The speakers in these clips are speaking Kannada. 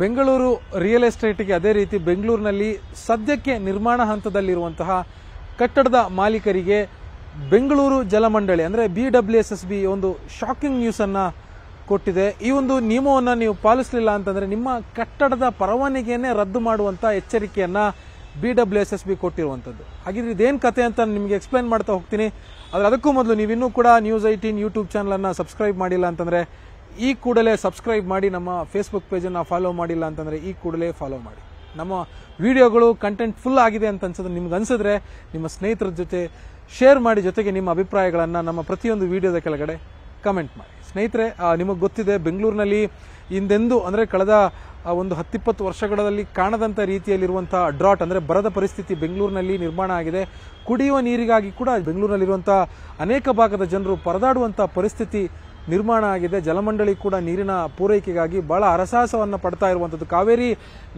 ಬೆಂಗಳೂರು ರಿಯಲ್ ಎಸ್ಟೇಟ್ಗೆ ಅದೇ ರೀತಿ ಬೆಂಗಳೂರಿನಲ್ಲಿ ಸದ್ಯಕ್ಕೆ ನಿರ್ಮಾಣ ಹಂತದಲ್ಲಿರುವಂತಹ ಕಟ್ಟಡದ ಮಾಲೀಕರಿಗೆ ಬೆಂಗಳೂರು ಜಲಮಂಡಳಿ, ಅಂದರೆ ಬಿ ಡಬ್ಲ್ಯೂ ಒಂದು ಶಾಕಿಂಗ್ ನ್ಯೂಸ್ ಅನ್ನ ಕೊಟ್ಟಿದೆ. ಈ ಒಂದು ನಿಯಮವನ್ನು ನೀವು ಪಾಲಿಸಲಿಲ್ಲ ಅಂತಂದ್ರೆ ನಿಮ್ಮ ಕಟ್ಟಡದ ಪರವಾನಗಿಯನ್ನೇ ರದ್ದು ಮಾಡುವಂತ ಎಚ್ಚರಿಕೆಯನ್ನ B W S S B ಕೊಟ್ಟಿರುವಂಥದ್ದು ಹಾಗಿದ್ರೆ ಇದೇನು ಕತೆ ಅಂತ ನಿಮಗೆ ಎಕ್ಸ್ಪ್ಲೈನ್ ಮಾಡ್ತಾ ಹೋಗ್ತೀನಿ. ಆದರೆ ಅದಕ್ಕೂ ಮೊದಲು ನೀವಿನ್ನೂ ಕೂಡ ನ್ಯೂಸ್ ಐಟೀನ್ ಯೂಟ್ಯೂಬ್ ಚಾನಲನ್ನು ಸಬ್ಸ್ಕ್ರೈಬ್ ಮಾಡಿಲ್ಲ ಅಂತಂದ್ರೆ ಈ ಕೂಡಲೇ ಸಬ್ಸ್ಕ್ರೈಬ್ ಮಾಡಿ, ನಮ್ಮ ಫೇಸ್ಬುಕ್ ಪೇಜನ್ನು ಫಾಲೋ ಮಾಡಿಲ್ಲ ಅಂತಂದರೆ ಈ ಕೂಡಲೇ ಫಾಲೋ ಮಾಡಿ. ನಮ್ಮ ವಿಡಿಯೋಗಳು ಕಂಟೆಂಟ್ ಫುಲ್ ಆಗಿದೆ ಅಂತ ಅನ್ಸೋದು ನಿಮ್ಗೆ ಅನ್ಸಿದ್ರೆ ನಿಮ್ಮ ಸ್ನೇಹಿತರ ಜೊತೆ ಶೇರ್ ಮಾಡಿ, ಜೊತೆಗೆ ನಿಮ್ಮ ಅಭಿಪ್ರಾಯಗಳನ್ನು ನಮ್ಮ ಪ್ರತಿಯೊಂದು ವಿಡಿಯೋದ ಕೆಳಗಡೆ ಕಮೆಂಟ್ ಮಾಡಿ. ಸ್ನೇಹಿತರೆ ನಿಮಗೆ ಗೊತ್ತಿದೆ, ಬೆಂಗಳೂರಿನಲ್ಲಿ ಹಿಂದೆಂದು, ಅಂದರೆ ಕಳೆದ ಒಂದು ಹತ್ತಿಪ್ಪತ್ತು ವರ್ಷಗಳಲ್ಲಿ ಕಾಣದಂಥ ರೀತಿಯಲ್ಲಿರುವಂಥ ಡ್ರಾಟ್ ಅಂದರೆ ಬರದ ಪರಿಸ್ಥಿತಿ ಬೆಂಗಳೂರಿನಲ್ಲಿ ನಿರ್ಮಾಣ ಆಗಿದೆ. ಕುಡಿಯುವ ನೀರಿಗಾಗಿ ಕೂಡ ಬೆಂಗಳೂರಿನಲ್ಲಿರುವಂಥ ಅನೇಕ ಭಾಗದ ಜನರು ಪರದಾಡುವಂಥ ಪರಿಸ್ಥಿತಿ ನಿರ್ಮಾಣ ಆಗಿದೆ. ಜಲಮಂಡಳಿ ಕೂಡ ನೀರಿನ ಪೂರೈಕೆಗಾಗಿ ಬಹಳ ಅರಸಾಹಸವನ್ನು ಪಡ್ತಾ ಇರುವಂಥದ್ದು ಕಾವೇರಿ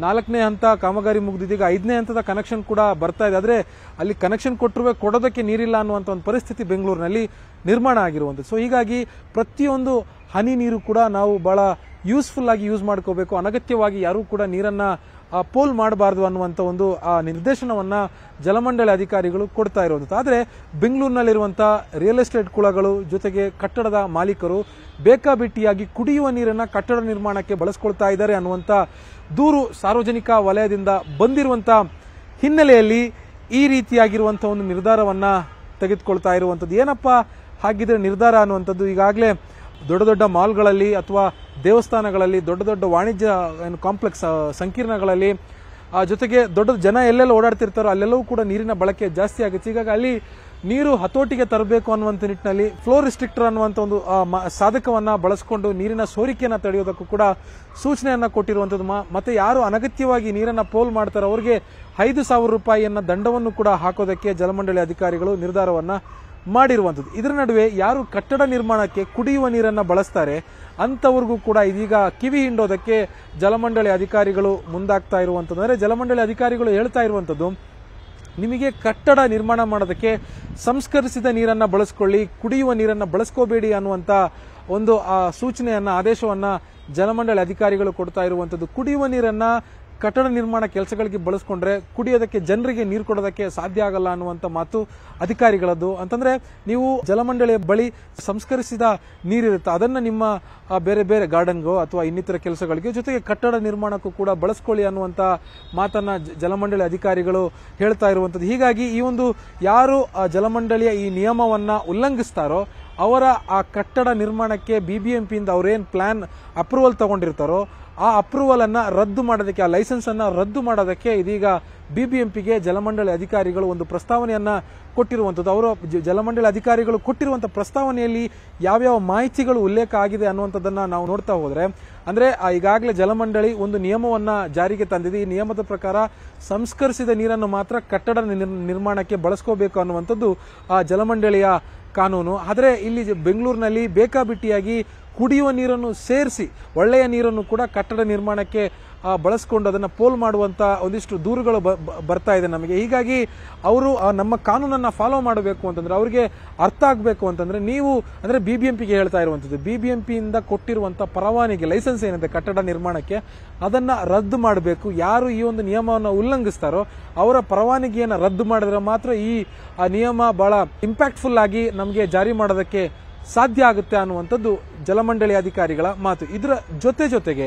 ನಾಲ್ಕನೇ ಹಂತ, ಕಾಮಗಾರಿ ಮುಗಿದಿದ್ದೀಗ ಐದನೇ ಹಂತದ ಕನೆಕ್ಷನ್ ಕೂಡ ಬರ್ತಾ ಇದೆ. ಆದರೆ ಅಲ್ಲಿ ಕನೆಕ್ಷನ್ ಕೊಟ್ಟರು ಕೊಡೋದಕ್ಕೆ ನೀರಿಲ್ಲ ಅನ್ನುವಂಥ ಒಂದು ಪರಿಸ್ಥಿತಿ ಬೆಂಗಳೂರಿನಲ್ಲಿ ನಿರ್ಮಾಣ ಆಗಿರುವಂಥದ್ದು ಸೊ ಹೀಗಾಗಿ ಪ್ರತಿಯೊಂದು ಹನಿ ನೀರು ಕೂಡ ನಾವು ಬಹಳ ಯೂಸ್ಫುಲ್ ಆಗಿ ಯೂಸ್ ಮಾಡ್ಕೋಬೇಕು. ಅನಗತ್ಯವಾಗಿ ಯಾರೂ ಕೂಡ ನೀರನ್ನ ಪೋಲ್ ಮಾಡಬಾರದು ಅನ್ನುವಂಥ ಒಂದು, ಆ, ನಿರ್ದೇಶನವನ್ನ ಜಲಮಂಡಳಿ ಅಧಿಕಾರಿಗಳು ಕೊಡ್ತಾ ಇರುವಂಥದ್ದು ಆದರೆ ಬೆಂಗಳೂರಿನಲ್ಲಿರುವಂಥ ರಿಯಲ್ ಎಸ್ಟೇಟ್ ಕುಳಗಳು ಜೊತೆಗೆ ಕಟ್ಟಡದ ಮಾಲೀಕರು ಬೇಕಾಬಿಟ್ಟಿಯಾಗಿ ಕುಡಿಯುವ ನೀರನ್ನ ಕಟ್ಟಡ ನಿರ್ಮಾಣಕ್ಕೆ ಬಳಸ್ಕೊಳ್ತಾ ಇದ್ದಾರೆ ಅನ್ನುವಂಥ ದೂರು ಸಾರ್ವಜನಿಕ ವಲಯದಿಂದ ಬಂದಿರುವಂಥ ಹಿನ್ನೆಲೆಯಲ್ಲಿ ಈ ರೀತಿಯಾಗಿರುವಂಥ ಒಂದು ನಿರ್ಧಾರವನ್ನ ತೆಗೆದುಕೊಳ್ತಾ ಇರುವಂಥದ್ದು ಏನಪ್ಪ ಹಾಗಿದ್ರೆ ನಿರ್ಧಾರ ಅನ್ನುವಂಥದ್ದು? ಈಗಾಗಲೇ ದೊಡ್ಡ ದೊಡ್ಡ ಮಾಲ್ಗಳಲ್ಲಿ ಅಥವಾ ದೇವಸ್ಥಾನಗಳಲ್ಲಿ ದೊಡ್ಡ ದೊಡ್ಡ ವಾಣಿಜ್ಯ ಏನು ಕಾಂಪ್ಲೆಕ್ಸ್ ಸಂಕೀರ್ಣಗಳಲ್ಲಿ ಜೊತೆಗೆ ದೊಡ್ಡ ಜನ ಎಲ್ಲೆಲ್ಲ ಓಡಾಡ್ತಿರ್ತಾರೋ ಅಲ್ಲೆಲ್ಲವೂ ಕೂಡ ನೀರಿನ ಬಳಕೆ ಜಾಸ್ತಿ ಆಗುತ್ತೆ. ಹೀಗಾಗಿ ಅಲ್ಲಿ ನೀರು ಹತೋಟಿಗೆ ತರಬೇಕು ಅನ್ನುವಂಥ ನಿಟ್ಟಿನಲ್ಲಿ ಫ್ಲೋ ರಿಸ್ಟ್ರಿಕ್ಟರ್ ಅನ್ನುವಂಥ ಒಂದು ಸಾಧಕವನ್ನು ಬಳಸಿಕೊಂಡು ನೀರಿನ ಸೋರಿಕೆಯನ್ನು ತಡೆಯೋದಕ್ಕೂ ಕೂಡ ಸೂಚನೆಯನ್ನು ಕೊಟ್ಟಿರುವಂಥದ್ದು ಮತ್ತೆ ಯಾರು ಅನಗತ್ಯವಾಗಿ ನೀರನ್ನು ಪೋಲ್ ಮಾಡ್ತಾರೋ ಅವರಿಗೆ ಐದು ಸಾವಿರ ರೂಪಾಯಿಯನ್ನು ದಂಡವನ್ನು ಕೂಡ ಹಾಕೋದಕ್ಕೆ ಜಲಮಂಡಳಿ ಅಧಿಕಾರಿಗಳು ನಿರ್ಧಾರವನ್ನ ಮಾಡಿರುವಂಥದ್ದು. ಇದರ ನಡುವೆ ಯಾರು ಕಟ್ಟಡ ನಿರ್ಮಾಣಕ್ಕೆ ಕುಡಿಯುವ ನೀರನ್ನು ಬಳಸ್ತಾರೆ, ಅಂಥವ್ರಿಗೂ ಕೂಡ ಇದೀಗ ಕಿವಿ ಹಿಂಡೋದಕ್ಕೆ ಜಲಮಂಡಳಿ ಅಧಿಕಾರಿಗಳು ಮುಂದಾಗ್ತಾ ಇರುವಂಥದ್ದು. ಅಂದರೆ ಜಲಮಂಡಳಿ ಅಧಿಕಾರಿಗಳು ಹೇಳ್ತಾ ಇರುವಂಥದ್ದು, ನಿಮಗೆ ಕಟ್ಟಡ ನಿರ್ಮಾಣ ಮಾಡೋದಕ್ಕೆ ಸಂಸ್ಕರಿಸಿದ ನೀರನ್ನು ಬಳಸ್ಕೊಳ್ಳಿ, ಕುಡಿಯುವ ನೀರನ್ನು ಬಳಸ್ಕೋಬೇಡಿ ಅನ್ನುವಂಥ ಒಂದು, ಆ, ಸೂಚನೆಯನ್ನು, ಆದೇಶವನ್ನು ಜಲಮಂಡಳಿ ಅಧಿಕಾರಿಗಳು ಕೊಡ್ತಾ ಇರುವಂಥದ್ದು. ಕುಡಿಯುವ ನೀರನ್ನ ಕಟ್ಟಡ ನಿರ್ಮಾಣ ಕೆಲಸಗಳಿಗೆ ಬಳಸ್ಕೊಂಡ್ರೆ ಕುಡಿಯೋದಕ್ಕೆ ಜನರಿಗೆ ನೀರು ಕೊಡೋದಕ್ಕೆ ಸಾಧ್ಯ ಆಗಲ್ಲ ಅನ್ನುವಂಥ ಮಾತು ಅಧಿಕಾರಿಗಳದ್ದು. ಅಂತಂದ್ರೆ ನೀವು ಜಲಮಂಡಳಿಯ ಬಳಿ ಸಂಸ್ಕರಿಸಿದ ನೀರಿರುತ್ತೆ. ಅದನ್ನ ನಿಮ್ಮ ಬೇರೆ ಬೇರೆ ಗಾರ್ಡನ್ಗೋ ಅಥವಾ ಇನ್ನಿತರ ಕೆಲಸಗಳಿಗೆ ಜೊತೆಗೆ ಕಟ್ಟಡ ನಿರ್ಮಾಣಕ್ಕೂ ಕೂಡ ಬಳಸ್ಕೊಳ್ಳಿ ಅನ್ನುವಂಥ ಮಾತನ್ನ ಜಲಮಂಡಳಿ ಅಧಿಕಾರಿಗಳು ಹೇಳ್ತಾ ಇರುವಂಥದ್ದು. ಹೀಗಾಗಿ ಈ ಒಂದು ಯಾರು ಜಲಮಂಡಳಿಯ ಈ ನಿಯಮವನ್ನ ಉಲ್ಲಂಘಿಸ್ತಾರೋ ಅವರ ಆ ಕಟ್ಟಡ ನಿರ್ಮಾಣಕ್ಕೆ ಬಿ ಬಿ ಎಂ ಪಿಯಿಂದ ಅವರೇನು ಪ್ಲಾನ್ ಅಪ್ರೂವಲ್ ತಗೊಂಡಿರ್ತಾರೋ ಆ ಅಪ್ರೂವಲ್ ಅನ್ನ ರದ್ದು ಮಾಡೋದಕ್ಕೆ, ಆ ಲೈಸೆನ್ಸ್ ಅನ್ನ ರದ್ದು ಮಾಡೋದಕ್ಕೆ ಇದೀಗ ಬಿಬಿಎಂಪಿಗೆ ಜಲಮಂಡಳಿ ಅಧಿಕಾರಿಗಳು ಒಂದು ಪ್ರಸ್ತಾವನೆಯನ್ನ ಕೊಟ್ಟಿರುವಂಥದ್ದು. ಅವರು ಜಲಮಂಡಳಿ ಅಧಿಕಾರಿಗಳು ಕೊಟ್ಟಿರುವಂಥ ಪ್ರಸ್ತಾವನೆಯಲ್ಲಿ ಯಾವ್ಯಾವ ಮಾಹಿತಿಗಳು ಉಲ್ಲೇಖ ಆಗಿದೆ ಅನ್ನುವಂಥದ್ದನ್ನು ನಾವು ನೋಡ್ತಾ ಹೋದರೆ, ಅಂದ್ರೆ ಈಗಾಗಲೇ ಜಲಮಂಡಳಿ ಒಂದು ನಿಯಮವನ್ನ ಜಾರಿಗೆ ತಂದಿದೆ. ಈ ನಿಯಮದ ಪ್ರಕಾರ ಸಂಸ್ಕರಿಸಿದ ನೀರನ್ನು ಮಾತ್ರ ಕಟ್ಟಡ ನಿರ್- ನಿರ್ಮಾಣಕ್ಕೆ ಬಳಸ್ಕೋಬೇಕು ಅನ್ನುವಂಥದ್ದು ಆ ಜಲಮಂಡಳಿಯ ಕಾನೂನು. ಆದರೆ, ಇಲ್ಲಿ ಬೆಂಗಳೂರಿನಲ್ಲಿ ಬೇಕಾಬಿಟ್ಟಿಯಾಗಿ ಕುಡಿಯುವ ನೀರನ್ನು ಸೇರಿಸಿ, ಒಳ್ಳೆಯ ನೀರನ್ನು ಕೂಡ ಕಟ್ಟಡ ನಿರ್ಮಾಣಕ್ಕೆ ಬಳಸ್ಕೊಂಡು ಅದನ್ನು ಪೋಲ್ ಮಾಡುವಂತ ಒಂದಿಷ್ಟು ದೂರುಗಳು ಬ- ಬ- ಬರ್ತಾ ಇದೆ ನಮಗೆ. ಹೀಗಾಗಿ ಅವರು ನಮ್ಮ ಕಾನೂನನ್ನು ಫಾಲೋ ಮಾಡಬೇಕು ಅಂತಂದ್ರೆ, ಅವರಿಗೆ ಅರ್ಥ ಆಗಬೇಕು ಅಂತಂದ್ರೆ, ನೀವು, ಅಂದ್ರೆ ಪಿಗೆ ಹೇಳ್ತಾ ಇರುವಂತದ್ದು ಪಿಯಿಂದ ಕೊಟ್ಟಿರುವಂಥ ಪರವಾನಿಗೆ ಲೈಸೆನ್ಸ್ ಏನಿದೆ ಕಟ್ಟಡ ನಿರ್ಮಾಣಕ್ಕೆ, ಅದನ್ನ ರದ್ದು ಮಾಡಬೇಕು. ಯಾರು ಈ ಒಂದು ನಿಯಮವನ್ನು ಉಲ್ಲಂಘಿಸ್ತಾರೋ, ಅವರ ಪರವಾನಗಿಯನ್ನು ರದ್ದು ಮಾಡಿದ್ರೆ ಮಾತ್ರ ಈ ನಿಯಮ ಬಹಳ ಇಂಪ್ಯಾಕ್ಟ್ಫುಲ್ ಆಗಿ ನಮಗೆ ಜಾರಿ ಮಾಡೋದಕ್ಕೆ ಸಾಧ್ಯ ಆಗುತ್ತೆ ಅನ್ನುವಂಥದ್ದು ಜಲಮಂಡಳಿ ಅಧಿಕಾರಿಗಳ ಮಾತು. ಇದರ ಜೊತೆ ಜೊತೆಗೆ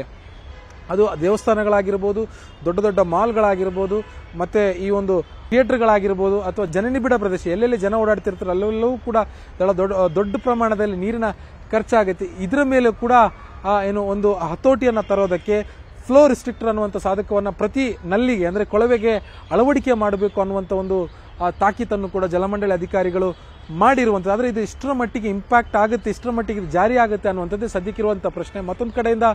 ಅದು ದೇವಸ್ಥಾನಗಳಾಗಿರ್ಬೋದು, ದೊಡ್ಡ ದೊಡ್ಡ ಮಾಲ್ಗಳಾಗಿರ್ಬೋದು, ಮತ್ತೆ ಈ ಒಂದು ಥಿಯೇಟರ್ಗಳಾಗಿರ್ಬೋದು ಅಥವಾ ಜನನಿಬಿಡ ಪ್ರದೇಶ, ಎಲ್ಲೆಲ್ಲಿ ಜನ ಓಡಾಡ್ತಿರ್ತಾರೆ, ಅಲ್ಲೆಲ್ಲವೂ ಕೂಡ ದೊಡ್ಡ ದೊಡ್ಡ ಪ್ರಮಾಣದಲ್ಲಿ ನೀರಿನ ಖರ್ಚಾಗುತ್ತೆ. ಇದರ ಮೇಲೆ ಕೂಡ ಏನು ಒಂದು ಹತೋಟಿಯನ್ನು ತರೋದಕ್ಕೆ ಫ್ಲೋ ರಿಸ್ಟ್ರಿಕ್ಟರ್ ಅನ್ನುವಂಥ ಸಾಧಕವನ್ನು ಪ್ರತಿ ನಲ್ಲಿಗೆ, ಅಂದರೆ ಕೊಳವೆಗೆ ಅಳವಡಿಕೆ ಮಾಡಬೇಕು ಅನ್ನುವಂಥ ಒಂದು ತಾಕೀತನ್ನು ಕೂಡ ಜಲಮಂಡಳಿ ಅಧಿಕಾರಿಗಳು ಮಾಡಿರುವಂಥದ್ದು ಆದರೆ ಇದು ಇಷ್ಟರ ಮಟ್ಟಿಗೆ ಇಂಪ್ಯಾಕ್ಟ್ ಆಗುತ್ತೆ ಇಷ್ಟರ ಮಟ್ಟಿಗೆ ಇದು ಜಾರಿ ಆಗುತ್ತೆ ಅನ್ನುವಂಥದ್ದೇ ಸದ್ಯಕ್ಕಿರುವಂಥ ಪ್ರಶ್ನೆ. ಮತ್ತೊಂದು ಕಡೆಯಿಂದ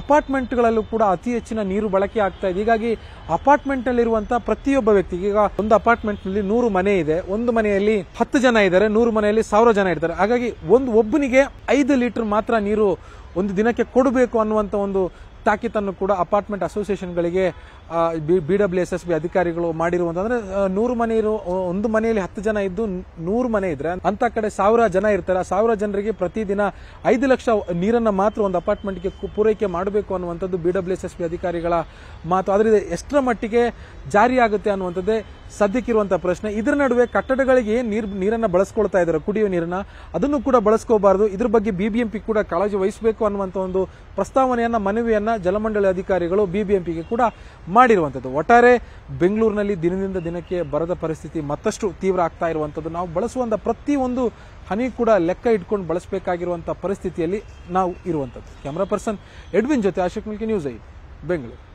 ಅಪಾರ್ಟ್ಮೆಂಟ್ಗಳಲ್ಲೂ ಕೂಡ ಅತಿ ಹೆಚ್ಚಿನ ನೀರು ಬಳಕೆ ಆಗ್ತಾ ಇದೆ. ಹೀಗಾಗಿ ಅಪಾರ್ಟ್ಮೆಂಟ್ನಲ್ಲಿರುವಂಥ ಪ್ರತಿಯೊಬ್ಬ ವ್ಯಕ್ತಿಗೆ, ಈಗ ಒಂದು ಅಪಾರ್ಟ್ಮೆಂಟ್ನಲ್ಲಿ ನೂರು ಮನೆ ಇದೆ. ಒಂದು ಮನೆಯಲ್ಲಿ ಹತ್ತು ಜನ ಇದ್ದಾರೆ, ನೂರು ಮನೆಯಲ್ಲಿ ಸಾವಿರ ಜನ ಇರ್ತಾರೆ. ಹಾಗಾಗಿ ಒಂದು ಒಬ್ಬನಿಗೆ ಐದು ಲೀಟರ್ ಮಾತ್ರ ನೀರು ಒಂದು ದಿನಕ್ಕೆ ಕೊಡಬೇಕು ಅನ್ನುವಂಥ ಒಂದು ತಾಕೀತನ್ನು ಕೂಡ apartment ಅಸೋಸಿಯೇಷನ್ಗಳಿಗೆ B W S S B ಅಧಿಕಾರಿಗಳು ಮಾಡಿರುವಂತಂದ್ರೆ ನೂರು ಮನೆ ಇರೋ ಒಂದು ಮನೆಯಲ್ಲಿ ಹತ್ತು ಜನ ಇದ್ದು ನೂರು ಮನೆ ಇದ್ರೆ, ಅಂತ ಕಡೆ ಸಾವಿರ ಜನ ಇರ್ತಾರೆ. ಆ ಸಾವಿರ ಜನರಿಗೆ ಪ್ರತಿದಿನ ಐದು ಲಕ್ಷ ನೀರನ್ನ ಮಾತ್ರ ಒಂದು ಅಪಾರ್ಟ್ಮೆಂಟ್ಗೆ ಪೂರೈಕೆ ಮಾಡಬೇಕು ಅನ್ನುವಂಥದ್ದು B W S S B ಅಧಿಕಾರಿಗಳ ಮಾತು. ಅದರಿಂದ ಎಷ್ಟರ ಮಟ್ಟಿಗೆ ಜಾರಿಯಾಗುತ್ತೆ ಅನ್ನುವಂಥದ್ದೇ ಸದ್ಯಕ್ಕಿರುವಂತಹ ಪ್ರಶ್ನೆ. ಇದರ ನಡುವೆ ಕಟ್ಟಡಗಳಿಗೆ ನೀರ್, ನೀರನ್ನ ಬಳಸ್ಕೊಳ್ತಾ ಇದ್ದಾರೆ? ಕುಡಿಯುವ ನೀರನ್ನ? ಅದನ್ನು ಕೂಡ ಬಳಸ್ಕೋಬಾರದು. ಇದ್ರ ಬಗ್ಗೆ ಬಿಬಿಎಂಪಿ ಕೂಡ ಕಾಳಜಿ ವಹಿಸಬೇಕು ಅನ್ನುವಂಥ ಒಂದು ಪ್ರಸ್ತಾವನೆಯನ್ನ, ಮನವಿಯನ್ನ ಜಲಮಂಡಳಿ ಅಧಿಕಾರಿಗಳು ಬಿಬಿಎಂಪಿಗೆ ಕೂಡ ಮಾಡಿರುವಂಥದ್ದು. ಒಟ್ಟಾರೆ ಬೆಂಗಳೂರಿನಲ್ಲಿ ದಿನದಿಂದ ದಿನಕ್ಕೆ ಬರದ ಪರಿಸ್ಥಿತಿ ಮತ್ತಷ್ಟು ತೀವ್ರ ಆಗ್ತಾ ಇರುವಂಥದ್ದು. ನಾವು ಬಳಸುವಂಥ ಪ್ರತಿಯೊಂದು ಹನಿ ಕೂಡ ಲೆಕ್ಕ ಇಟ್ಕೊಂಡು ಬಳಸಬೇಕಾಗಿರುವಂಥ ಪರಿಸ್ಥಿತಿಯಲ್ಲಿ ನಾವು ಇರುವಂಥದ್ದು. ಕ್ಯಾಮ್ರಾ ಪರ್ಸನ್ ಎಡ್ವಿನ್ ಜೊತೆ ಆಶಕ್ ಮಿಲ್ಕಿ ನ್ಯೂಸ್ ಐ ಬೆಂಗಳೂರು.